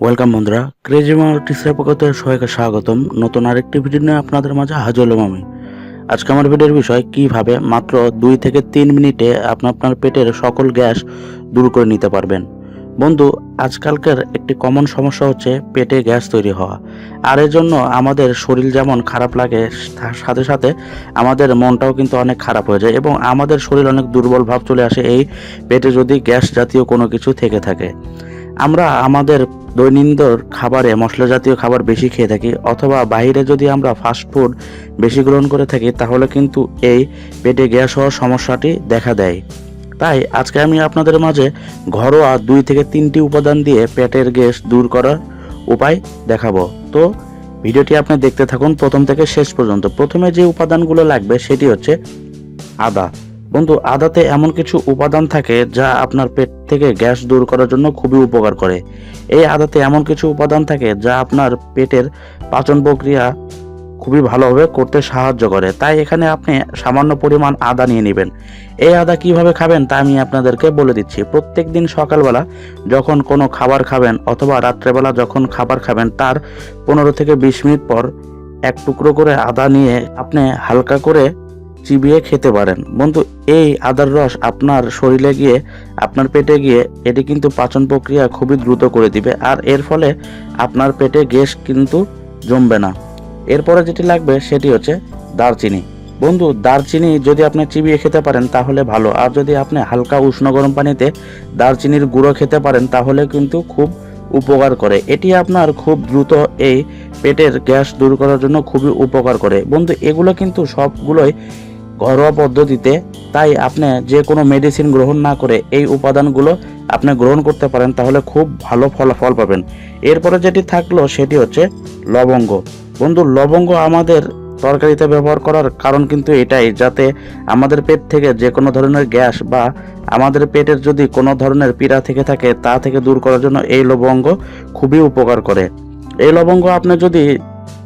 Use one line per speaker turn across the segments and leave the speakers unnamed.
Welcome বন্ধুরা। Crazy মার্টিসের পক্ষ থেকে সবাইকে স্বাগতম। নতুন আরেকটি ভিডিও নিয়ে আপনাদের মাঝে হাজির হলাম আমি। আজকে আমার ভিডিওর বিষয়, কীভাবে মাত্র দুই থেকে তিন মিনিটে আপনি আপনার পেটের সকল গ্যাস দূর করে নিতে পারবেন। বন্ধু, আজকালকার একটি কমন সমস্যা হচ্ছে পেটে গ্যাস তৈরি হওয়া। আর এর জন্য আমাদের শরীর যেমন খারাপ লাগে সাথে সাথে আমাদের মনটাও কিন্তু অনেক খারাপ হয়ে যায় এবং আমাদের শরীর অনেক দুর্বল ভাব চলে আসে এই পেটে যদি গ্যাস জাতীয় কোনো কিছু থেকে থাকে। আমরা আমাদের দৈনন্দিন খাবারে মশলা জাতীয় খাবার বেশি খেয়ে থাকি, অথবা বাইরে যদি আমরা ফাস্ট ফুড বেশি গ্রহণ করে থাকি, তাহলে কিন্তু এই পেটে গ্যাস হওয়ার সমস্যাটি দেখা দেয়। তাই আজকে আমি আপনাদের মাঝে ঘরোয়া দুই থেকে তিনটি উপাদান দিয়ে পেটের গ্যাস দূর করার উপায় দেখাবো। তো ভিডিওটি আপনি দেখতে থাকুন প্রথম থেকে শেষ পর্যন্ত। প্রথমে যে উপাদানগুলো লাগবে সেটি হচ্ছে আদা। বন্ধু, আদাতে এমন কিছু উপাদান থাকে যা আপনার পেট থেকে গ্যাস দূর করার জন্য খুবই উপকার করে। এই আদাতে এমন কিছু উপাদান থাকে যা আপনার পেটের পাচন প্রক্রিয়া খুবই ভালোভাবে করতে সাহায্য করে। তাই এখানে আপনি সামান্য পরিমাণ আদা নিয়ে নেবেন। এই আদা কীভাবে খাবেন তা আমি আপনাদেরকে বলে দিচ্ছি। প্রত্যেক দিন সকালবেলা যখন কোনো খাবার খাবেন অথবা রাত্রেবেলা যখন খাবার খাবেন, তার পনেরো থেকে বিশ মিনিট পর এক টুকরো করে আদা নিয়ে আপনি হালকা করে চিবিয়ে খেতে পারেন। বন্ধু, এই আদার রস আপনার শরীরে গিয়ে, আপনার পেটে গিয়ে, এটি কিন্তু পাচন প্রক্রিয়া খুবই দ্রুত করে দিবে। আর এর ফলে আপনার পেটে গ্যাস কিন্তু জমবে না। এরপরে যেটি লাগবে সেটি হচ্ছে দারচিনি। বন্ধু, দারচিনি যদি আপনি চিবিয়ে খেতে পারেন তাহলে ভালো। আর যদি আপনি হালকা উষ্ণ গরম পানিতে দারচিনির গুঁড়ো খেতে পারেন তাহলে কিন্তু খুব উপকার করে। এটি আপনার খুব দ্রুত এই পেটের গ্যাস দূর করার জন্য খুবই উপকার করে। বন্ধু, এগুলো কিন্তু সবগুলোই ঘরোয়া পদ্ধতিতে, তাই আপনি যে কোনো মেডিসিন গ্রহণ না করে এই উপাদানগুলো আপনি গ্রহণ করতে পারেন, তাহলে খুব ভালো ফলাফল পাবেন। এরপরে যেটি থাকল, সেটি হচ্ছে লবঙ্গ। বন্ধু, লবঙ্গ আমাদের তরকারিতে ব্যবহার করার কারণ কিন্তু এটাই, যাতে আমাদের পেট থেকে যে কোনো ধরনের গ্যাস বা আমাদের পেটের যদি কোনো ধরনের পীড়া থেকে থাকে, তা থেকে দূর করার জন্য এই লবঙ্গ খুবই উপকার করে। এই লবঙ্গ আপনি যদি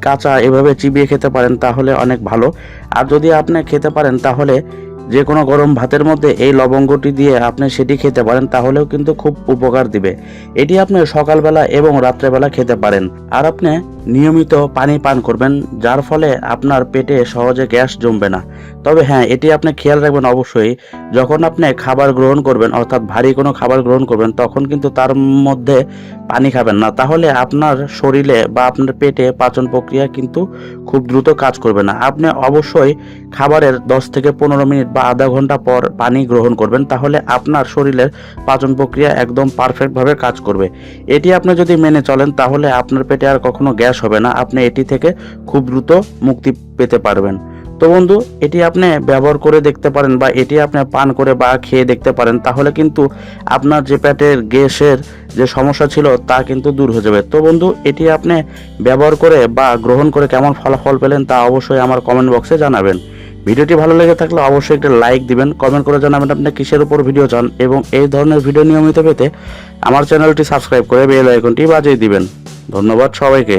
কাঁচা এভাবে চিবিয়ে খেতে পারেন তাহলে অনেক ভালো। আর যদি আপনি খেতে পারেন তাহলে যে কোনো গরম ভাতের মধ্যে এই লবঙ্গটি দিয়ে আপনি সেটি খেতে পারেন, তাহলেও কিন্তু খুব উপকার দিবে। এটি আপনি সকালবেলা এবং রাত্রেবেলা খেতে পারেন। আর আপনি নিয়মিত পানি পান করবেন, যার ফলে আপনার পেটে সহজে গ্যাস জমবে না। তবে হ্যাঁ এটি আপনি খেয়াল রাখবেন অবশ্যই, যখন আপনি খাবার গ্রহণ করবেন, অর্থাৎ ভারী কোনো খাবার গ্রহণ করবেন, তখন কিন্তু তার মধ্যে পানি খাবেন না। তাহলে আপনার শরীরে বা আপনার পেটে পাচন প্রক্রিয়া কিন্তু খুব দ্রুত কাজ করবে না। আপনি অবশ্যই খাবারের দশ থেকে পনেরো মিনিট বা আধা ঘণ্টা পর পানি গ্রহণ করবেন, তাহলে আপনার শরীরের পাচন প্রক্রিয়া একদম পারফেক্টভাবে কাজ করবে। এটি আপনি যদি মেনে চলেন, তাহলে আপনার পেটে আর কখনো গ্যাস হবে না। আপনি এটি থেকে খুব দ্রুত মুক্তি পেতে পারবেন। তো বন্ধু, এটি আপনি ব্যবহার করে দেখতে পারেন বা এটি আপনি পান করে বা খেয়ে দেখতে পারেন, তাহলে কিন্তু আপনার যে পেটের গ্যাসের যে সমস্যা ছিল, তা কিন্তু দূর হয়ে যাবে। তো বন্ধু, এটি আপনি ব্যবহার করে বা গ্রহণ করে কেমন ফলাফল পেলেন, তা অবশ্যই আমার কমেন্ট বক্সে জানাবেন। ভিডিওটি ভালো লেগে থাকলে অবশ্যই একটা লাইক দিবেন কমেন্ট করে জানাবেন আপনি কিসের উপর ভিডিও চান এবং এই ধরনের ভিডিও নিয়মিত পেতে আমার চ্যানেলটি সাবস্ক্রাইব করে বেল আইকনটি বাজিয়ে দিবেন। ধন্যবাদ সবাইকে।